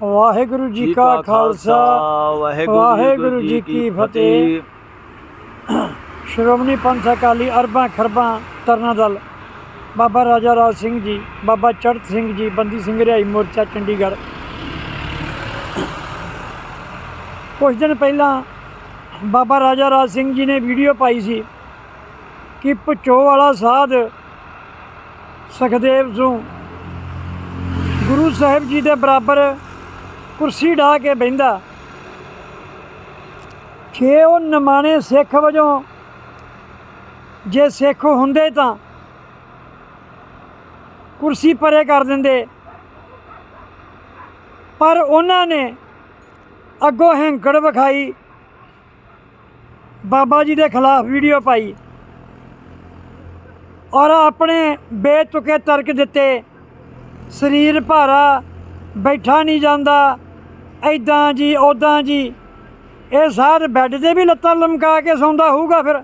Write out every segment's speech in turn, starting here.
ਵਾਹਿਗੁਰੂ ਜੀ ਕਾ ਖਾਲਸਾ ਵਾਹਿਗੁਰੂ ਜੀ ਕੀ ਫਤਿਹ। ਸ਼੍ਰੋਮਣੀ ਪੰਥ ਅਕਾਲੀ ਅਰਬਾਂ ਖਰਬਾਂ ਤਰਨਾ ਦਲ ਬਾਬਾ ਰਾਜਾ ਰਾਜ ਸਿੰਘ ਜੀ ਬਾਬਾ ਚੜਤ ਸਿੰਘ ਜੀ ਬੰਦੀ ਸਿੰਘ ਰਿਹਾਈ ਮੋਰਚਾ ਚੰਡੀਗੜ੍ਹ। ਕੁਝ ਦਿਨ ਪਹਿਲਾਂ ਬਾਬਾ ਰਾਜਾ ਰਾਜ ਸਿੰਘ ਜੀ ਨੇ ਵੀਡੀਓ ਪਾਈ ਸੀ ਕਿ ਭਚੋ ਵਾਲਾ ਸਾਧ ਸੁਖਦੇਵ ਸਿੰਘ ਗੁਰੂ ਸਾਹਿਬ ਜੀ ਦੇ ਬਰਾਬਰ ਕੁਰਸੀ ਢਾ ਕੇ ਬਹਿੰਦਾ। ਜੇ ਉਹ ਨਮਾਣੇ ਸਿੱਖ ਵਜੋਂ ਜੇ ਸਿੱਖ ਹੁੰਦੇ ਤਾਂ ਕੁਰਸੀ ਪਰੇ ਕਰ ਦਿੰਦੇ। ਪਰ ਉਹਨਾਂ ਨੇ ਅੱਗੋਂ ਹੈਂਕੜ ਵਿਖਾਈ। ਬਾਬਾ ਜੀ ਦੇ ਖਿਲਾਫ ਵੀਡੀਓ ਪਾਈ। ਔਰ ਆਪਣੇ ਬੇਤੁਕੇ ਤਰਕ ਦਿੱਤੇ। ਸਰੀਰ ਭਾਰਾ, ਬੈਠਾ ਨਹੀਂ ਜਾਂਦਾ। ਐਦਾਂ ਜੀ ਉਦਾਂ ਜੀ। ਇਹ ਸਾਰ ਬੈੱਡ ਤੇ ਵੀ ਲੱਤਾਂ ਲਮਕਾ ਕੇ ਸੌਂਦਾ ਹੋਊਗਾ ਫਿਰ।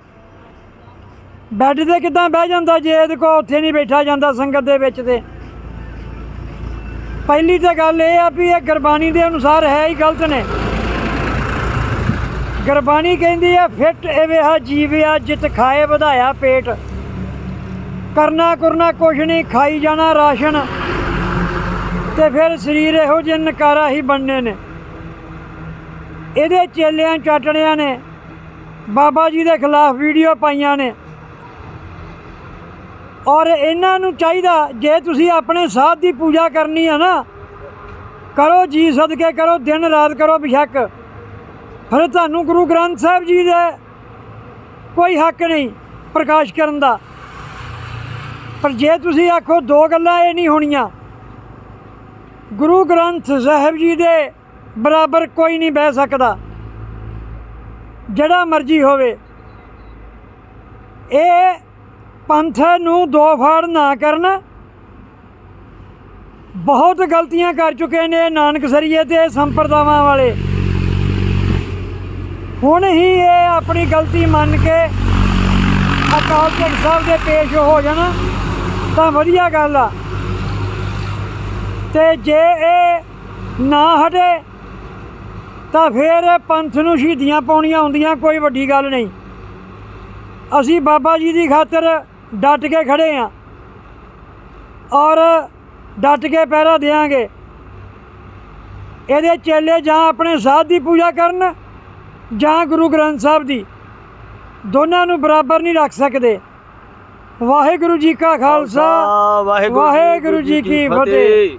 ਬੈੱਡ ਤੇ ਕਿੱਦਾਂ ਬਹਿ ਜਾਂਦਾ ਜੇ ਇਹਦੇ ਕੋ ਉੱਥੇ ਨਹੀਂ ਬੈਠਾ ਜਾਂਦਾ ਸੰਗਤ ਦੇ ਵਿੱਚ ਤੇ। ਪਹਿਲੀ ਤਾਂ ਗੱਲ ਇਹ ਆ ਵੀ ਇਹ ਗੁਰਬਾਣੀ ਦੇ ਅਨੁਸਾਰ ਹੈ ਹੀ ਗਲਤ ਨੇ। ਗੁਰਬਾਣੀ ਕਹਿੰਦੀ ਹੈ ਫਿੱਟ ਐਵੇਂ ਜੀਵਿਆ, ਜਿਤ ਖਾਏ ਵਧਾਇਆ ਪੇਟ। ਕਰਨਾ ਕਰਨਾ ਕੁਛ ਨਹੀਂ, ਖਾਈ ਜਾਣਾ ਰਾਸ਼ਨ। ਤੇ ਫਿਰ ਸਰੀਰ ਇਹੋ ਜਿਹੇ ਨਕਾਰਾ ਹੀ ਬਣਨੇ ਨੇ। ਇਹਦੇ ਚੇਲਿਆਂ ਚਾਟਣਿਆਂ ਨੇ, ਬਾਬਾ ਜੀ ਦੇ ਖਿਲਾਫ ਵੀਡੀਓ ਪਾਈਆਂ ਨੇ। ਔਰ ਇਹਨਾਂ ਨੂੰ ਚਾਹੀਦਾ, ਜੇ ਤੁਸੀਂ ਆਪਣੇ ਸਾਧ ਦੀ ਪੂਜਾ ਕਰਨੀ ਹੈ ਨਾ, ਕਰੋ ਜੀ ਸਦਕੇ, ਕਰੋ ਦਿਨ ਰਾਤ, ਕਰੋ ਬਿਸ਼ੱਕ। ਫਿਰ ਤੁਹਾਨੂੰ ਗੁਰੂ ਗ੍ਰੰਥ ਸਾਹਿਬ ਜੀ ਦੇ ਕੋਈ ਹੱਕ ਨਹੀਂ ਪ੍ਰਕਾਸ਼ ਕਰਨ ਦਾ। ਪਰ ਜੇ ਤੁਸੀਂ ਆਖੋ ਦੋ ਗੱਲਾਂ ਇਹ ਨਹੀਂ ਹੋਣੀਆਂ, ਗੁਰੂ ਗ੍ਰੰਥ ਸਾਹਿਬ ਜੀ ਦੇ ਬਰਾਬਰ ਕੋਈ ਨਹੀਂ ਬਹਿ ਸਕਦਾ। ਜਿਹੜਾ ਮਰਜ਼ੀ ਹੋਵੇ। ਇਹ ਪੰਥ ਨੂੰ ਦੋ ਫਾੜ ਨਾ ਕਰਨ। ਬਹੁਤ ਗਲਤੀਆਂ ਕਰ ਚੁੱਕੇ ਨੇ ਨਾਨਕ ਸਰੀਏ ਤੇ ਸੰਪਰਦਾਵਾਂ ਵਾਲੇ। ਹੁਣ ਹੀ ਇਹ ਆਪਣੀ ਗਲਤੀ ਮੰਨ ਕੇ ਅਕਾਲ ਤਖਤ ਸਾਹਿਬ ਦੇ ਪੇਸ਼ ਹੋ ਜਾਣ, ਤਾਂ ਵਧੀਆ ਗੱਲ ਆ। ਤੇ ਜੇ ਇਹ ਨਾ ਹਟੇ ਤਾਂ ਫਿਰ ਪੰਥ ਨੂੰ ਸ਼ਹੀਦੀਆਂ ਪਾਉਣੀਆਂ ਹੁੰਦੀਆਂ ਕੋਈ ਵੱਡੀ ਗੱਲ ਨਹੀਂ। ਅਸੀਂ ਬਾਬਾ ਜੀ ਦੀ ਖਾਤਰ ਡਟ ਕੇ ਖੜੇ ਆ ਔਰ ਡਟ ਕੇ ਪਹਿਰਾ ਦੇਾਂਗੇ ਇਹਦੇ ਚੇਲੇ ਜਾਂ ਆਪਣੇ ਸਾਧ ਦੀ ਪੂਜਾ ਕਰਨ ਜਾਂ ਗੁਰੂ ਗ੍ਰੰਥ ਸਾਹਿਬ ਦੀ ਦੋਨਾਂ ਨੂੰ ਬਰਾਬਰ ਨਹੀਂ ਰੱਖ ਸਕਦੇ। ਵਾਹਿਗੁਰੂ ਜੀ ਕਾ ਖਾਲਸਾ ਵਾਹਿਗੁਰੂ ਜੀ ਕੀ ਫਤਿਹ।